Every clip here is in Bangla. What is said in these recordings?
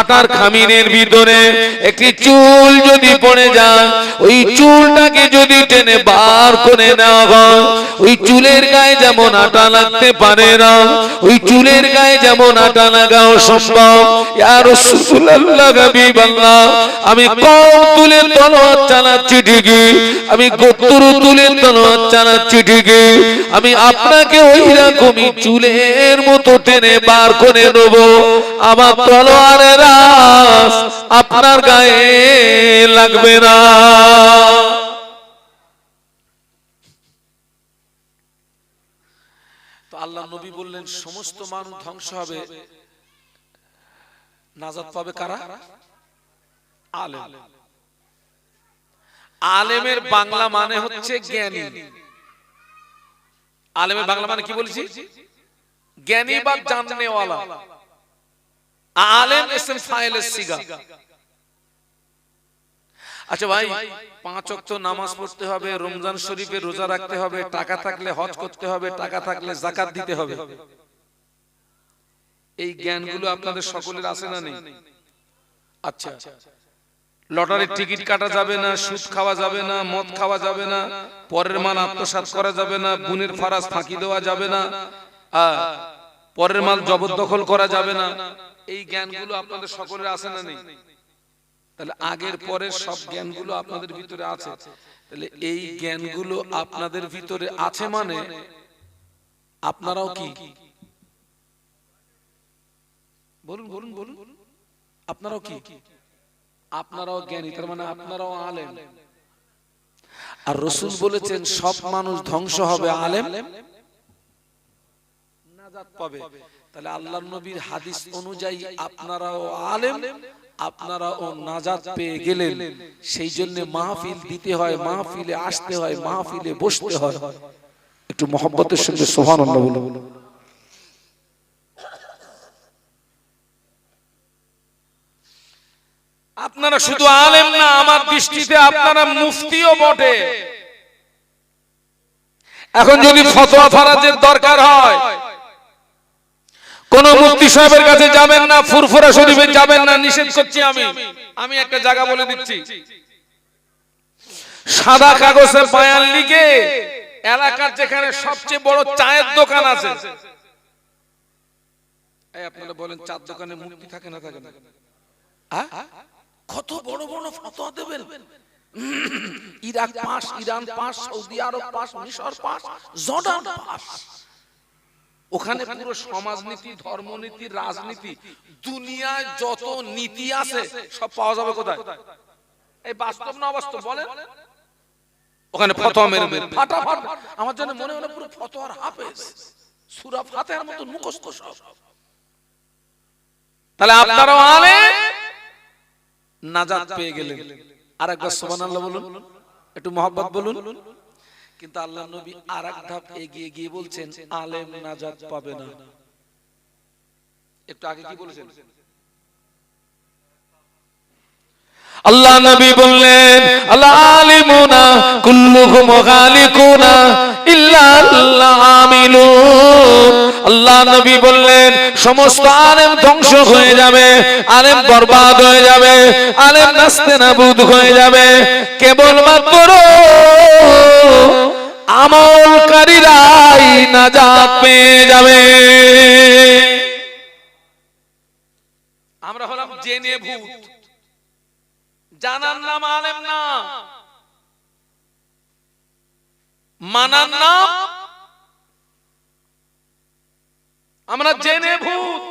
আটার খামিনের ভিতরে একটি চুল যদি পড়ে যায়, ওই চুলটাকে যদি টেনে বার করে নেওয়া হয়, ওই চুলের গায়ে যেমন আটা লাগতে পারে না, ওই চুলের গায়ে যেমন আটা লাগাও সম্ভব আমি চালাচ্ছি ঠিকই, আমি গোত্তর তুলে তলোয়ার চালাচ্ছি ঠিকই, আমি আপনাকে ওই রকমই চুলের মতো টেনে বার করে নেব। আমার তলোয়ারের রাস আপনার গায়ে লাগবে না। আল্লাহ নবী বললেন, সমস্ত মানুষ ধ্বংস হবে। নাজাত পাবে কারা? আলেম। আলেমের বাংলা মানে হচ্ছে জ্ঞানী। আলেমের বাংলা মানে কি বলছি? জ্ঞানী বা জাননেওয়ালা। আলেম এসএম ফাইলের সিগা। আচ্ছা ভাই পাঁচ অক্ত নামাজ পড়তে হবে রমজান শরীফে রোজা রাখতে হবে টাকা থাকলে হজ করতে হবে টাকা থাকলে জাকাত দিতে হবে। এই জ্ঞানগুলো আপনাদের সকলের আছে না নেই। আচ্ছা। লটারির টিকিট কাটা যাবে না সুদ খাওয়া যাবে না মদ খাওয়া যাবে না পরের মাল আত্মসাৎ করা যাবে না বুনের ফারাজ ফাঁকি দেওয়া যাবে না পরের মাল জবরদখল করা যাবে না এই জ্ঞানগুলো আপনাদের সকলের আছে না নেই? তাহলে আগের পরের সব জ্ঞানগুলো আপনাদের ভিতরে আছে। তাহলে এই জ্ঞানগুলো আপনাদের ভিতরে আছে মানে আপনারাও কি? বলুন বলুন বলুন আপনারাও কি? আপনারাও জ্ঞানী তার মানে আপনারাও আলেম। আর রসুল বলেছেন সব মানুষ ধ্বংস হবে আলেম। নাজাত পাবে। তাহলে নবীর হাদিস অনুযায়ী আপনারাও আলেম আপনারাও নাজাত পেয়ে গেলেন। সেই জন্য মাহফিল দিতে হয় মাহফিলে আসতে হয় মাহফিলে বসতে হয়। একটু মহব্বতের সঙ্গে সোহান বলুন। আপনারা শুধু আলেম না, আমার দৃষ্টিতে আপনারা মুফতিও বটে। এখন যদি ফতোয়া ফারাজের দরকার হয়, কোন মুফতি সাহেবের কাছে যাবেন না, ফুরফুরা শরীফে যাবেন না, নিষেধ করছি আমি। আমি একটা জায়গা বলে দিচ্ছি। সাদা কাগজের বায়ান লিখে এলাকার যেখানে সবচেয়ে বড় চায়ের দোকান আছে আপনারা বলেন চার দোকানে মুক্তি থাকে না থাকে না? কত বড় বড় ফতোয়া দেবেন? Iraq pass Iran pass Saudi আরব পাস মিশর পাস জর্ডান পাস ওখানে পুরো সমাজনীতি ধর্মনীতি রাজনীতি দুনিয়ায় যত নীতি আছে সব পাওয়া যাবে কোথায়? এই বাস্তব না অবাস্তব বলেন? ওখানে ফতোয়া মেরে মেরে। ফাটাফাট আমার জন্য মনে হলো পুরো ফতোয়ার হাফেজ। সূরা ফাতিহার মতো মুখস্থ সব। তাহলে আপনারাও আলে নাজাত পেয়ে গেলেন। আর একবার সুবহানাল্লাহ বলুন। একটু মহব্বত বলুন। কিন্তু আল্লাহ নবী আর এক ধাপ এগিয়ে গিয়ে বলছেন আলেম নাজাত পাবে না। একটু আগে কি বলেছেন? আল্লাহ নবী বললেন, আল্লাহ আলিমুনা কুল্লুহুম গালিকুনা ইল্লা আল্লাহ আমিলুন আল্লাহ নবী বললেন, সমস্ত আলেম ধ্বংস হয়ে যাবে, আলেম বরবাদ হয়ে যাবে, আলেম নাস্তে নাবুদ হয়ে যাবে। কেবলমাত্র আমলকারীরাই নাজাত পেয়ে যাবে। আমরা হলাম জেনে ভূত। জানার নাম আলেম না। মানার নাম আমরা জেনে ভূত।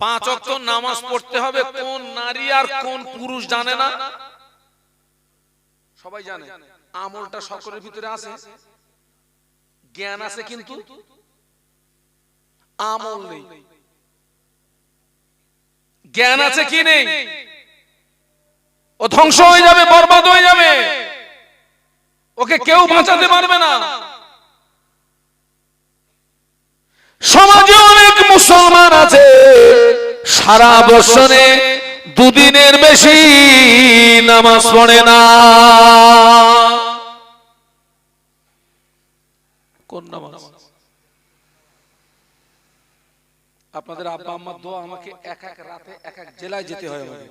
পাঁচ অক্ট নামাজ পড়তে হবে কোন নারী আর কোন পুরুষ জানে না। সবাই জানে আমলটা সকলের ভিতরে আছে। জ্ঞান আছে কিন্তু। আমল নেই। জ্ঞান আছে কি নেই? ও ধ্বংস হয়ে যাবে বরবাদ হয়ে যাবে। ওকে কেউ বাঁচাতে পারবে না। সমাজে অনেক মুসলমান আছে। সারা বছরে দুদিনের বেশি নামাজ পড়ে না। কোন নামাজ? আপনাদের আব্বা আম্মার দোয়া আমাকে এক এক রাতে এক এক জেলায় যেতে হয় আমাকে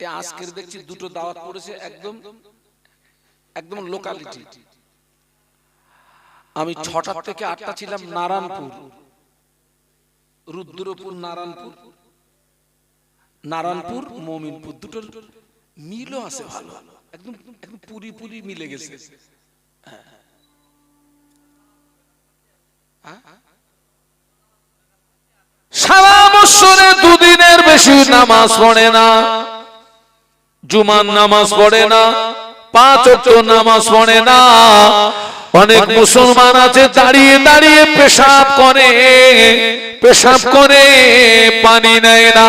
এ আজকের দেখছি দুটো দাওয়াত পড়েছে একদম একদম লোকালিটি আমি ছটা থেকে আটটা ছিলাম নারায়ণপুর। রুদ্রপুর নারায়ণপুর নারায়ণপুর। মমিনপুর। দুটোর মিলও আছে ভালো। একদম একদম পুরি পুরি মিলে গেছে। সারা বছরে দুদিনের বেশি নামাজ পড়ে না। জুমার নামাজ পড়ে না। পাঁচ অক্ট নামাজ পড়ে না। অনেক মুসলমান আছে দাঁড়িয়ে দাঁড়িয়ে পেশাব করে। পেশাব করে পানি নেয় না।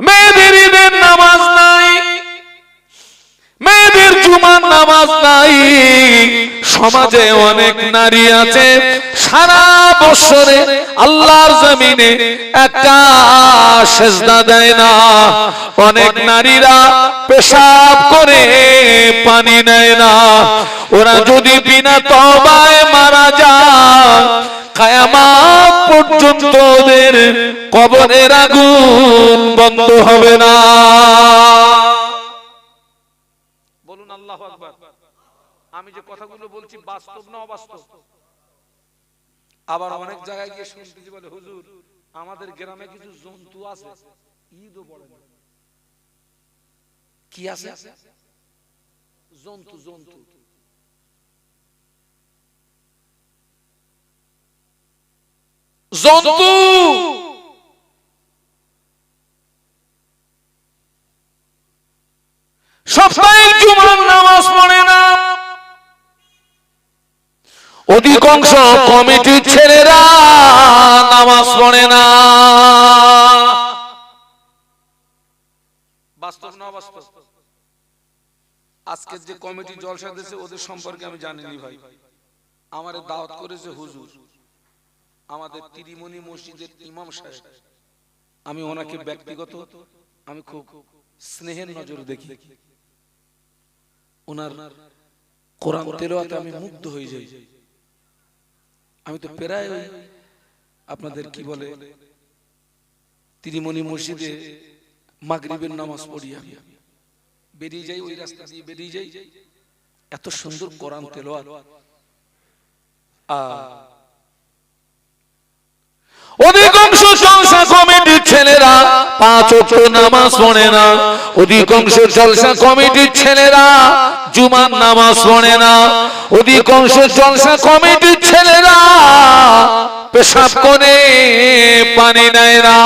মেয়েদের নামাজ নামাজ নাই, সমাজে অনেক নারী আছে। সারা বছরে আল্লাহর জমিনে একটা সেজদা দেয় না। অনেক নারীরা পেশাব করে পানি নেয় না। ওরা যদি বিনা তবায় মারা যায়, কায়ামাত পর্যন্ত ওদের কবরের আগুন বন্ধ হবে না বলুন আল্লাহ আকবার আমি যে কথাগুলো বলছি বাস্তব না অবাস্তব? আবার অনেক জায়গায় গিয়ে শুনতেছি বলে হুজুর আমাদের গ্রামে কিছু জন্তু আছে। ঈদও না। কি আছে? জন্তু জন্তু জন্তু। সপ্তাহে জুমার নামাজ পড়ে না? অধিকাংশ কমিটির ছেলেরা নামাজ পড়ে না। আজকের যে কমিটি জলসা দিয়েছে, ওদের সম্পর্কে আমি জানিনি ভাই। আমারে দাওয়াত করেছে হুজুর। আমাদের তিরিমণি মসজিদের ইমাম সাহেব। আমি ওনাকে ব্যক্তিগত, আমি খুব স্নেহের নজর দেখি। ওনার কোরআন তেলাওয়াতে আমি মুগ্ধ হয়ে যাই। আমি তো প্রায় ওই আপনাদের কি বলে, তিরিমণি মসজিদে মাগরিবের নামাজ পড়ি আমি। বেরিয়ে যাই, ওই রাস্তা দিয়ে বেরিয়ে যাই। এত সুন্দর কোরআন তেলাওয়াত। আ অধিকাংশ জলসা কমিটির ছেলেরা পাঁচ নামাজ পড়ে না। অধিকাংশ জলসা কমিটির ছেলেরা জুমার নামাজ পড়ে না। অধিকাংশ জলসা কমিটির ছেলেরা পেশাব করে পানি নেয় না।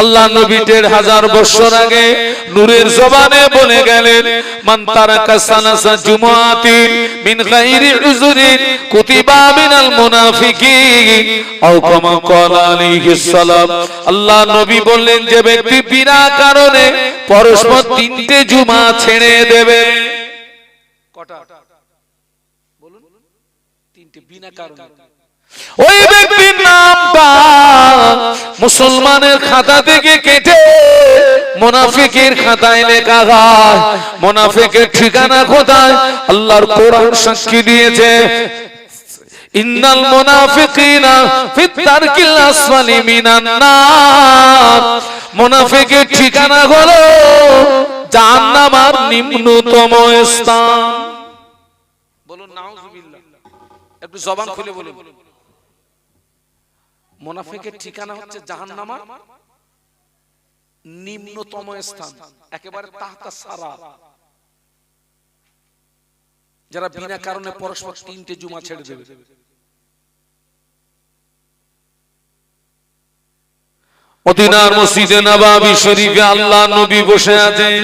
আল্লাহ নবী দেড় হাজার বছর আগে নূরের জবানে বলে গেলেন, মান তারাকা সানাসা জুমাতিন মিন গায়রি উযরিন কুতিবা মিনাল মুনাফিকিন আও কামা ক্বালা আলাইহিস সালাম। আল্লাহ নবী বললেন, যে ব্যক্তি বিনা কারণে পরস্পর তিনটে জুমা ছেড়ে দেবে। কটা? বলুন। তিনটে, বিনা কারণে। ওই ব্যক্তির নামটা মুসলমানের খাতা থেকে কেটে মোনাফিকের খাতায় লেখা হয়। মোনাফিকের ঠিকানা কোথায়? আল্লাহর কোরআন সাক্ষী দিয়েছে। জাহান্নামের নিম্নতম স্থান। বলুন একটু জবান খুলে বলুন। মুনাফিকের ঠিকানা হচ্ছে জাহান্নামা নিম্নতম স্থান একেবারে তাহতা সারা। যারা বিনা কারণে পরস্পর তিনটে জুমা ছেড়ে দেবে। মদিনার মসজিদে নবাবী শরীফে আল্লাহ নবী বসে আছেন।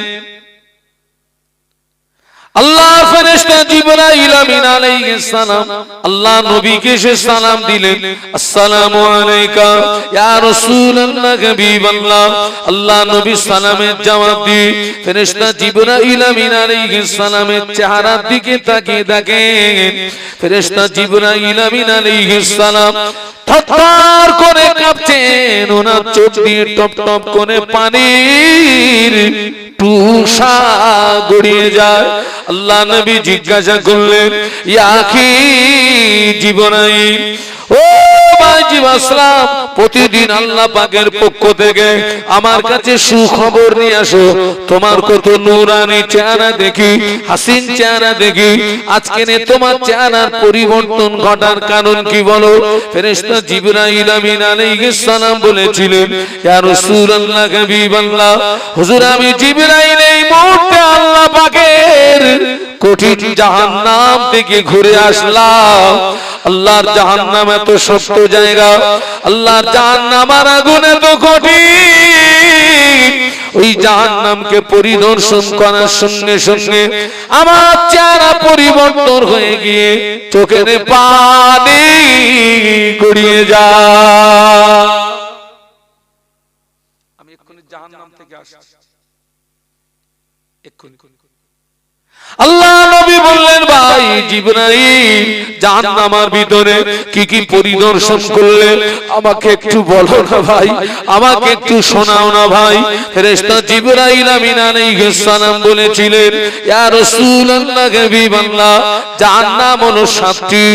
আল্লাহ ফেরেশতা জিবরাইল আমিন আলাইহিস সালাম, আল্লাহ নবীকে সে সালাম দিলেন। আসসালামু আলাইকা, ইয়া রাসূলুল্লাহ, হাবিবাল্লাহ। আল্লাহ নবী সালামের জবাব দিয়ে ফেরেশতা জিবরাইল আমিন আলাইহিস সালামের চেহারার দিকে তাকিয়ে থাকেন ফেরেশতা জিবরাইল আমিন আলাইহিস সালাম থরথর করে কাঁপছেন, ওনার চোখ দিয়ে টপ টপ করে পানির টুসা গড়িয়ে যায়। আল্লাহ নবী জিজ্ঞাসা করলেন ইয়াকি জীবনাই প্রতিদিন আল্লাহ পাকের পক্ষ থেকে আমার কাছে সুখবর নিয়ে আসো। তোমার কত নুরানি চেহারা দেখি, হাসিন চেহারা দেখি। আজকে তোমার চেহারার পরিবর্তন ঘটার কারণ কি বলো? ঘুরে আসলাম। আল্লাহর জাহান্নাম এত শক্ত জায়গা আল্লাহর জাহান্নাম আগুন এত কঠিন ওই জাহান্নামকে পরিদর্শন করার সঙ্গে সঙ্গে আমার চেহারা পরিবর্তন হয়ে গিয়ে চোখের পানি গড়িয়ে যায়। আমি এক্ষুনি জাহান্নাম থেকে আসছি। এক্ষুনি। আল্লাহ নবী বললেন, ভাই জিবরাইল, জাহান্নামার ভিতরে কি কি পরিদর্শন করলেন? আমাকে একটু বলো না ভাই, আমাকে একটু শোনাও না ভাই। ফেরেশতা জিবরাইল আমিন আলাইহিস সালাম বলেছিলেন, ইয়া রাসূলুল্লাহ হাবিবাল্লাহ, জাহান্নাম হলো সাতটি।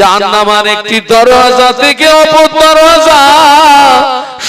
জাহান্নামার একটি দরজা থেকে অপর দরজা।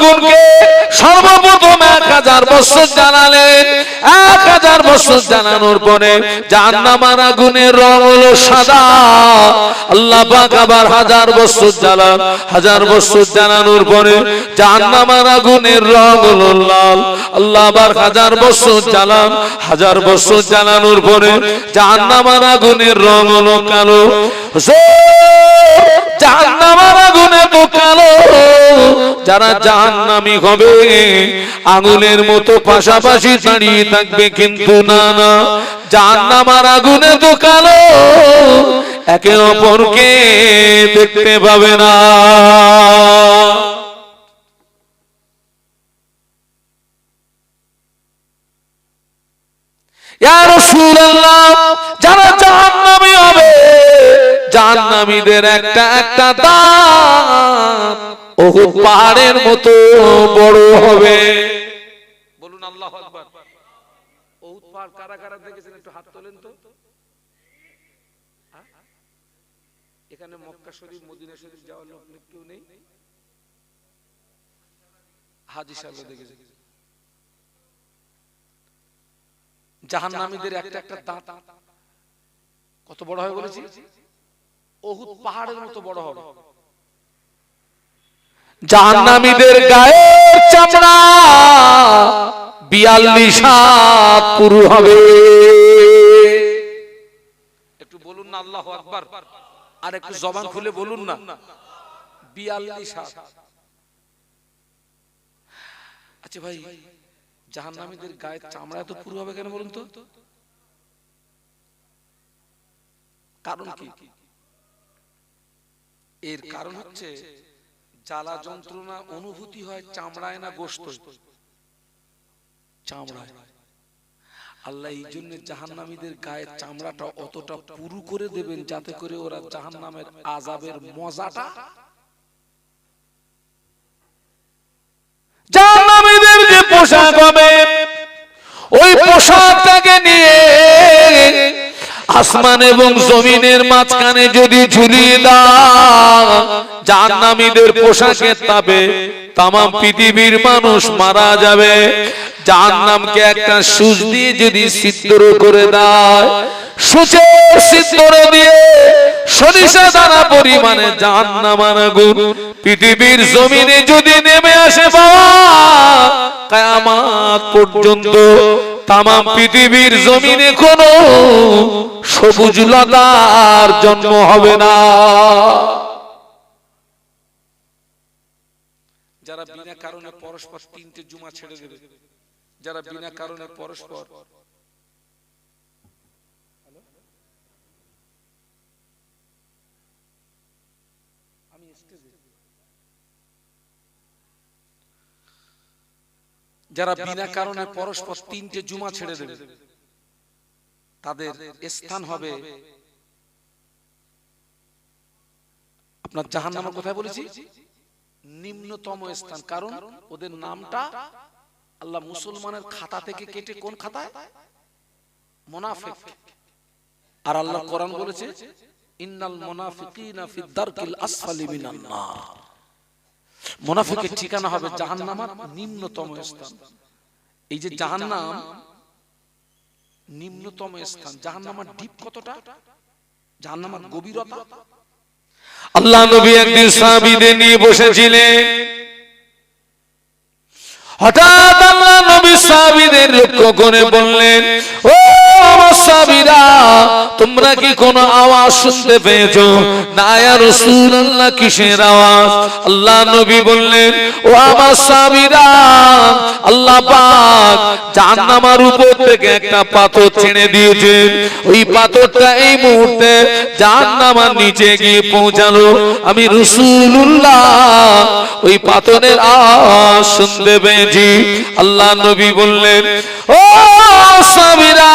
আগুনকে সর্বপ্রথম এক হাজার বছর জানালেন। এক হাজার বছর জানানোর পরে জাহান্নামের আগুনের রং হলো সাদা। আল্লাহ আবার হাজার বছর জ্বালান হাজার বছর জানানোর পরে জাহান্নামের আগুনের রং হলো লাল। আল্লাহ আবার হাজার বছর জ্বালান। হাজার বছর জানানোর পরে জাহান্নামের আগুনের রং হলো কালো। জাহান্নামের আগুনে জাহান্নামী হবে, আগুনের মতো পাশাপাশি দাঁড়িয়ে থাকবে কিন্তু না না। জাহান্নামার আগুনে তো কালো একে অপরকে দেখতে পাবে না। যারা জাহান্নামীদের একটা একটা দাঁত ওহুদ পাহাড়ের মতো বড় হবে। বলুন আল্লাহ আকবার। বহুত পাহাড় কারা কারা দেখেছেন? একটু হাত তোলেন তো। হ্যাঁ? এখানে মক্কা শরীফ, মদিনা শরীফ যাওয়ার লোক কেউ নেই? হাজি সাহেব দেখেছে জাহান্নামীদের একটা একটা দাঁত। কত বড় হবে বলেছি? অহুদ পাহাড়ের মতো বড় হবে। জাহান্নামীদের গায়ের চামড়া বিয়াল্লিশ হাত পুরু হবে। একটু বলুন না আল্লাহ আকবার। আর একটু জবান খুলে বলুন না। বিয়াল্লিশ হাত। আচ্ছা ভাই জাহান্নামীদের গায়ের চামড়া এত পুরো হবে কেন বলুন তো? কারণ কি? এর কারণ হচ্ছে জ্বালা যন্ত্রণা অনুভূতি হয় চামড়ায় না গোস্ত চামড়ায়। আল্লাহ এই জন্য জাহান্নামীদের গায়ের চামড়াটা অতটা পুরু করে দেবেন যাতে করে ওরা জাহান্নামের আজাবের মজাটা জাহান্নামীদের যে পোশাক হবে ওই পোশাকটাকে নিয়ে আসমান এবং জমিনের মাঝখানে যদি ঝুলিয়ে দাও জাহান্নামীদের পোশাকের তাপে তাম পৃথিবীর মানুষ মারা যাবে। জাহান্নামকে একটা সুচ দিয়ে যদি সিদ্ধর করে দেয় সুচের সিদ্ধর দিয়ে সরিষা দানা পরিমাণে জাহান্নামার আগুন পৃথিবীর জমিনে যদি নেমে আসে বাবা কায়ামাত পর্যন্ত তাম পৃথিবীর জমিনে কোনো সবুজ লতার জন্ম হবে না। যারা বিনা কারণে পরস্পর তিনটে জুমা ছেড়ে দেবে। যারা বিনা কারণে পরস্পর। যারা বিনা কারণে পরস্পর তিনটে জুমা ছেড়ে দেবে। তাদের স্থান হবে আপনার জাহান নামের কোথায় বলেছি? নিম্নতম স্থান। কারণ ওদের নামটা আল্লাহ মুসলমানের খাতা থেকে কেটে কোন খাতায়? মোনাফেক। আর আল্লাহ কোরআন বলেছে ইন্নাল মুনাফিকিনা ফি দারকিল আসফালি মিনান নার। মুনাফিকের ঠিকানা হবে জাহান্নামের নিম্নতম স্থান। এই যে জাহান্নাম নিম্নতম স্থান। জাহান্নামের ডিপ কতটা? জাহান্নামের গভীরতা? আল্লাহ নবী একদিন সাহাবিদের নিয়ে বসেছিলেন। হঠাৎ আল্লাহ নবী সাহাবিদের লক্ষ্য করে বললেন ও সাহাবীরা তোমরা কি কোন আওয়াজ শুনতে পেয়েছ? কিসের আওয়াজ? আল্লাহ নবী বললেন, ও আমার সাহাবীরা, আল্লাহ পাক উপর থেকে একটা পাথর ছেড়ে দিয়েছেন। ওই পাথরটা এই মুহূর্তে নিচে গিয়ে পৌঁছালো। আমি রাসূলুল্লাহ, ওই পাথরের আওয়াজ শুনতে পেয়েছি। আল্লাহ নবী বললেন, ও সাবিরা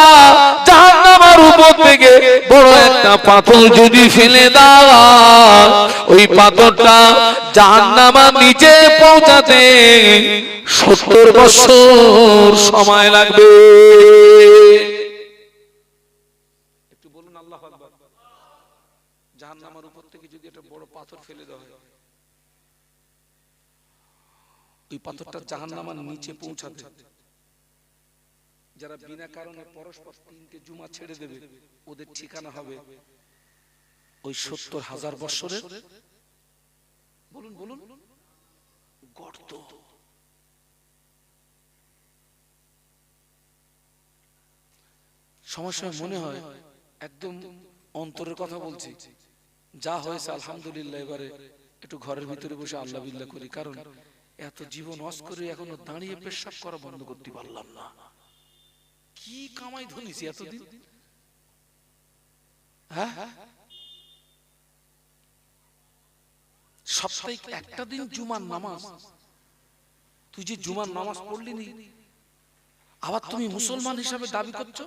জাহান্নামের উপর থেকে বড় একটা পাথর যদি ফেলে দাও, ওই পাথরটা জাহান্নামের নিচে পৌঁছাতে সত্তর বছর সময় লাগবে। পাথরটা জাহান্নামের নিচে পৌঁছাতে যারা বিনা কারণে পরস্পর তিনটে জুমা ছেড়ে দেবে, ওদের ঠিকানা হবে ওই সত্তর হাজার বছরের বলুন বলুন। গর্ত। সময় মনে হয় একদম অন্তরের কথা বলছি। যা হয়েছে আলহামদুলিল্লাহ এবারে একটু ঘরের ভিতরে বসে আল্লাহ বিল্লাহ করি, কারণ এত জীবন অস করে এখনও দাঁড়িয়ে পেশাব করা বন্ধ করতে পারলাম না। কি কামাই ধরেছি এতদিন? হ্যাঁ? সপ্তাহে একটা দিন জুমার নামাজ। তুই যে জুমার নামাজ পড়লি নি আবার তুমি মুসলমান হিসাবে দাবি করছ?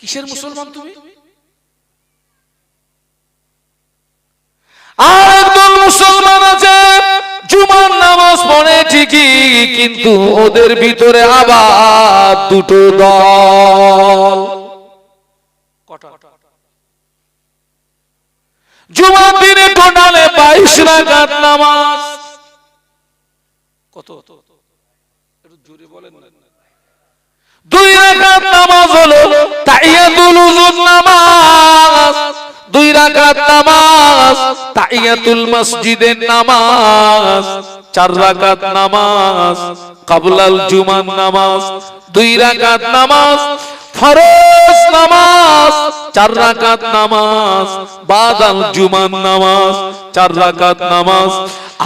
কিসের মুসলমান তুমি? আর একদল মুসলমান আছে জুমার নামাজ পড়ে ঠিকই, কিন্তু ওদের ভিতরে আবার দুটো দল। জুমার দিনে টোটালে বাইশ রাকাত নামাজ। কত? দুই রাকাত নামাজ হলো তাহিয়াতুল উযুর নামাজ। দুই রাকাত নামাজ, তাহিয়াতুল মসজিদের নামাজ, চার রাকাত নামাজ, কাবলাল জুমার নামাজ, দুই রাকাত নামাজ, ফরজ নামাজ। চার রাকাত নামাজ, বাদাল জুমার নামাজ, চার রাকাত নামাজ,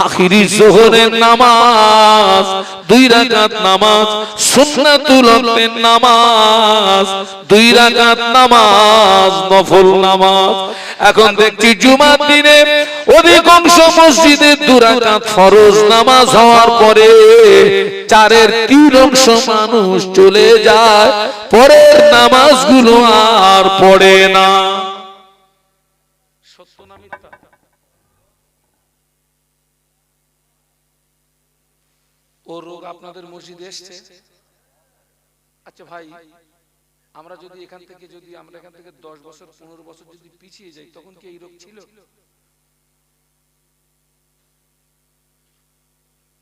আখিরি জোহরের নামাজ, দুই রাকাত নামাজ, সুন্নাতুল ওয়াক্তের নামাজ, দুই রাকাত নামাজ, নফল নামাজ। এখন দেখছি জুমার দিনে অধিকাংশ মসজিদে দু রাকাত ফরজ নামাজ হওয়ার পরে চারের তিন অংশ মানুষ চলে যায়, পরের নামাজগুলো আর পড়ে না। সত্য না মিথ্যা? ও রোগ আপনাদের মসজিদে এসছে? আচ্ছা ভাই, আমরা যদি এখান থেকে যদি, আমরা এখান থেকে দশ বছর, পনেরো বছর যদি পিছিয়ে যাই, তখন কি এই রোগ ছিল?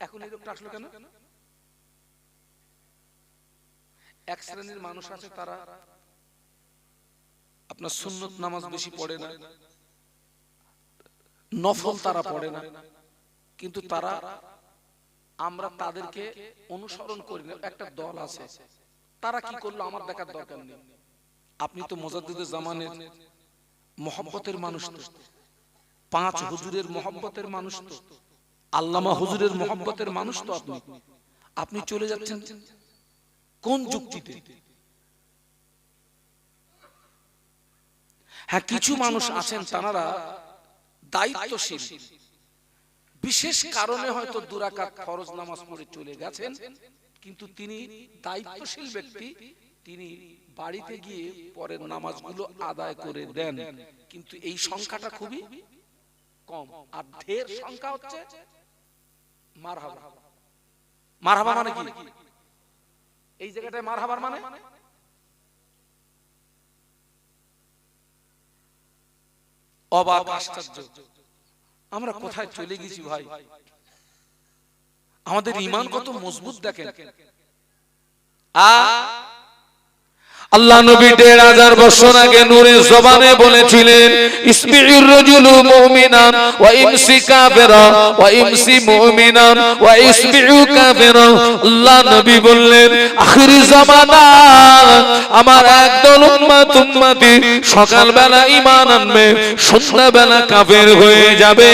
এখন এই রোগটা আসলো কেন? এক শ্রেণির মানুষ আছে তারা আপনার সুন্নত নামাজ বেশি পড়ে না। নফল তারা পড়ে না। কিন্তু তারা আমরা তাদেরকে অনুসরণ করি না। একটা দল আছে। তারা কি করল? আমার দেখার দরকার নেই। আপনি তো মোজাদ্দিদের জামানের মহব্বতের মানুষ তো। পাঁচ হুজুরের মহব্বতের মানুষ তো। আল্লামা হুজুরের মোহাম্মতের মানুষ তো আপনি। আপনি। চলে যাচ্ছেন কোন যুক্তিতে? হ্যাঁ কিছু মানুষ আছেন তারা দায়িত্বশীল। বিশেষ কারণে হয়তো দুরাকাত ফরজ নামাজ পড়ে চলে গেছেন। কিন্তু তিনি দায়িত্বশীল ব্যক্তি। তিনি বাড়িতে গিয়ে পরের নামাজগুলো আদায় করে দেন। কিন্তু এই সংখ্যাটা খুবই কম। আর ঢের সংখ্যা হচ্ছে মারহাবা। মারহাবা মানে কি? এই জায়গাটায় মারহাবার মানে? অবাক আশ্চর্য। আমরা কোথায় চলে গেছি ভাই? আমাদের ইমান কত মজবুত দেখেন। আ আল্লাহ নবী দেড় হাজার বছর আগে নূরে জবানে বলেছিলেন ইসমিউর রাজুলু মুমিনান ওয়া ইমসি কাফিরা ওয়া ইমসি মুমিনান ওয়া ইসমিউ কাফিরা। আল্লাহ নবী বললেন, আখিরি জামানা, আমার একদল উম্মত উম্মতি সকালবেলা ঈমান আনবে, সন্ধ্যাবেলা কাফের হয়ে যাবে।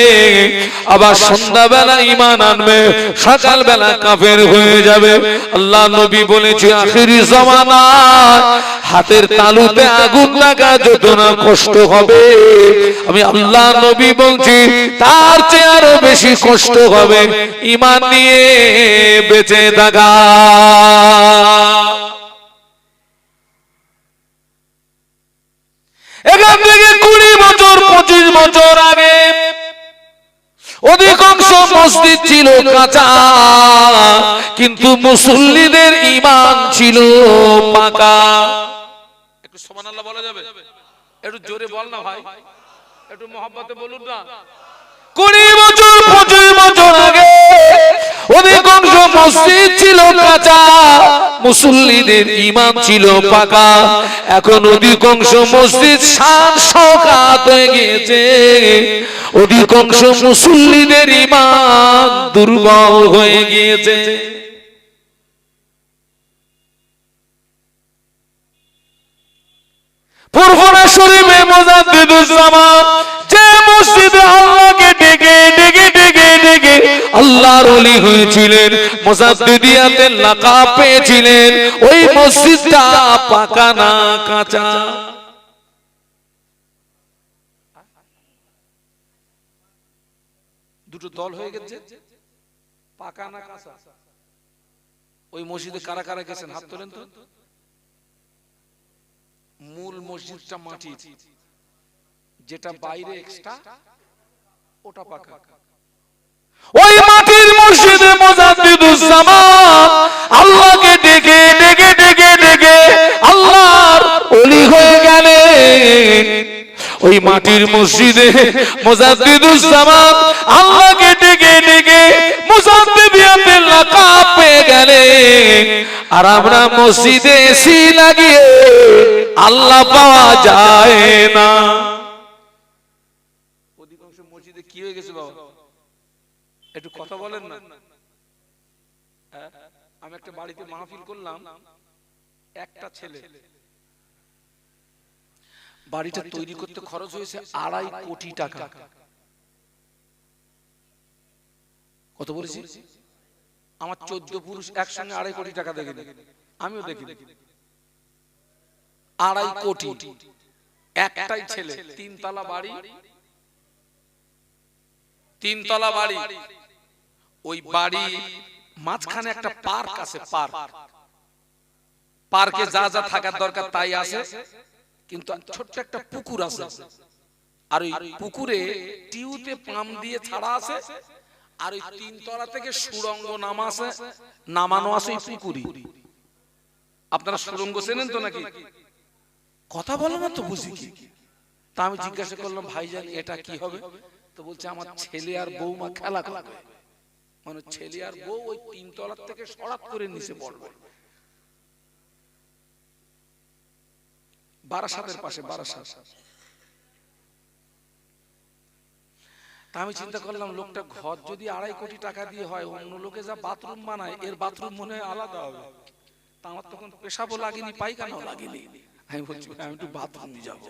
আবার সন্ধ্যাবেলা ঈমান আনবে, সকালবেলা কাফের হয়ে যাবে। আল্লাহ নবী বলেছে, আখিরি জামানা হাতের তালুতে আগুন লাগা যত না কষ্ট হবে। আমি আল্লাহ নবী বলছি তার চেয়ে আরও বেশি কষ্ট হবে। ইমান নিয়ে বেঁচে থাকা। এখান থেকে কুড়ি বছর পঁচিশ বছর আগে অধিকাংশ মসজিদ ছিল কাঁচা কিন্তু মুসল্লিদের ইমান ছিল পাকা। একটু সমান বলা যাবে? একটু জোরে বল না ভাই। একটু মহাব্বতে বলুন না। মুসল্লিদের ইমান ছিল পাকা। এখন অধিকাংশ মসজিদ শকাত হয়ে অধিকাংশ মুসল্লিদের ইমান দুর্বল হয়ে গিয়েছে। শরীফে যে মসজিদে আল্লাহকে ডেকে ডেকে ডেকে ডেকে আল্লাহর ওলি হয়েছিলেন মুজাদ্দিদিয়াতের লাকাব পেয়েছিলেন, ওই মসজিদটা পাকা না কাঁচা? দুটো দল হয়ে গেছে? পাকা না কাঁচা? ওই মসজিদে কারা কারা গেছেন? হাত তোলেন তো। মূল মসজিদটা মাটির, যেটা বাইরে এক্সট্রা ওটা পাকা ওই মাটির মসজিদে মুজাদ্দিদুজ্জামান আল্লাহকে ডেকে ডেকে ডেকে ডেকে আল্লাহর ওলি হয়ে গেলেন। ওই মাটির মসজিদে মুজাদ্দিদুজ্জামান আল্লাহকে ডেকে ডেকে মুজাদ্দিদিয়াতের লাকাব পেয়ে গেলেন। আর আমরা মসজিদে এসি লাগিয়ে আল্লাহ পাওয়া যায় না অধিকাংশ মসজিদে কি হয়ে গেছে বাবা একটু কথা বলেন না। হ্যাঁ? আমি একটা বাড়িতে মাহফিল করলাম একটা ছেলে। বাড়িটা তৈরি করতে খরচ হয়েছে আড়াই কোটি টাকা। কত বলেছি? আমার চোদ্দ পুরুষ একসঙ্গে আড়াই কোটি টাকা দেখেনি আমিও দেখিনি আড়াই কোটি। একটাই ছেলে তিনতলা বাড়ি। তিনতলা বাড়ি। ওই বাড়ি মাঝখানে একটা পার্ক আছে, পার্ক। পার্কে যা যা থাকার দরকার তাই আছে, কিন্তু ছোট্ট একটা পুকুর আছে। আর ওই পুকুরে টিউতে পাম দিয়ে ছাড়া আছে, আর ওই তিনতলা থেকে সুরঙ্গ নামা আছে, নামানো আছে ওই পুকুরি। আপনারা সুরঙ্গ চেনেন তো নাকি? কথা বলো না তো বুঝি কি? তা আমি জিজ্ঞাসা করলাম, ভাইজান, এটা কি হবে? তো বলছে, আমার ছেলে আর বৌমা খেলা করবে। মানে ছেলে আর বউ ওই তিন তলার থেকে সরাত করে নিচে পড়বে। বারাসাতের পাশে, বারাসাত। আমি চিন্তা করলাম, লোকটা ঘর যদি আড়াই কোটি টাকা দিয়ে হয়, অন্য লোকে যা বাথরুম বানায়, এর বাথরুম মনে হয় আলাদা হবে। তা আমার তখন পেশাবও লাগেনি, পায়খানাও লাগেনি। আমি বলছি, আমি একটু বাথরুমে যাব।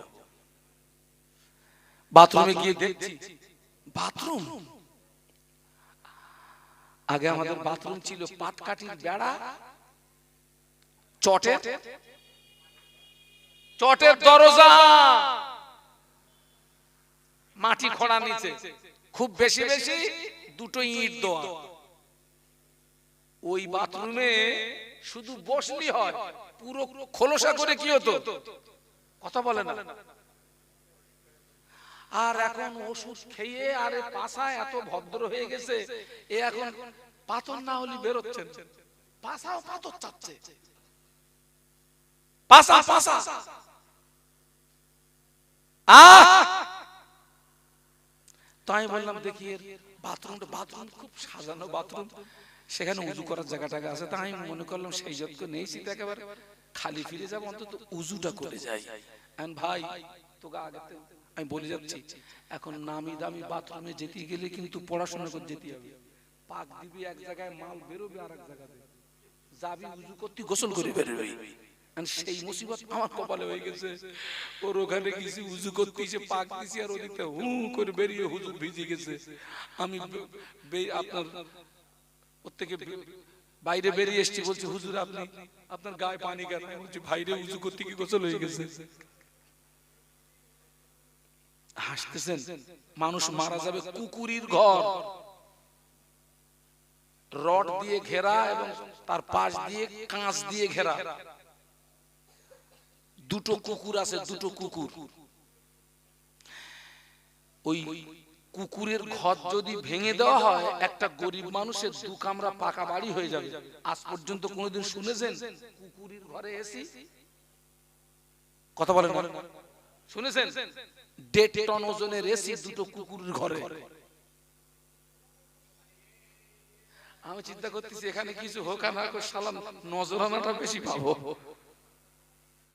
বাথরুমে গিয়ে দেখছি, বাথরুম? আগে আমাদের বাথরুম ছিল পাটকাঠির বেড়া। চটের চটের দরজা। মাটি খোঁড়া নিচে। খুব বেশি বেশি দুটো ইট দেওয়া। ওই বাথরুমে শুধু বসলি হয়। পুরো খোলসা করে কি হতো? কথা বলে না। আর এখন ওষুধ খেয়ে আরে পাশা এত ভদ্র হয়ে গেছে, এ এখন পাথর না হলে বেরোচ্ছেন পাশাও পাথর চাচ্ছে পাশা পাশা। তাই বললাম, দেখি বাথরুমটা, বাথরুম খুব সাজানো বাথরুম। সেখানে উজু করার জায়গাটা আছে। তাই আমি মনে করলাম, সেই যত্ন একেবারে খালি ফিরে যাব, অন্তত উজুটা করে যাই। ভাই, তোকে আগে আমি বলে যাচ্ছি এখন নামি দামি বাথরুমে যেতে গেলে কিন্তু পড়াশোনা করে যেতে হবে। পাক দিবি এক জায়গায় মাল বেরোবে আর এক জায়গায় যাবি উজু করতে গোসল করে বেরোবি। সেই মুসিবত আমার কপালে হয়ে গেছে। ওর ওখানে গেছি উজু করতে এসে পাক দিছি আর ওদিকটা হু করে বেরিয়ে হুজুর ভিজে গেছে। আমি আপনার থেকে বাইরে বেরিয়ে এসেছি বলছি হুজুর আপনি আপনার গায়ে পানি কেন? বলছি বাইরে উজু করতে কি গোসল হয়ে গেছে হাসতেছেন মানুষ মারা যাবে কুকুরির ঘর। রড দিয়ে ঘেরা এবং তার পাশ দিয়ে কাঁচ দিয়ে ঘেরা। দুটো কুকুর আছে দুটো কুকুর। ওই কুকুরের ঘর যদি ভেঙে দেওয়া হয় একটা গরিব মানুষের দু কামরা পাকা বাড়ি হয়ে যাবে। আজ পর্যন্ত কোনোদিন শুনেছেন কুকুরের ঘরে এসি? কথা বলেন। শুনেছেন? দেড় টন ওজনের এসি দুটো কুকুরের ঘরে। আমি চিন্তা করতেছি, এখানে কিছু হোক না হোক সালাম নজরানাটা বেশি পাবো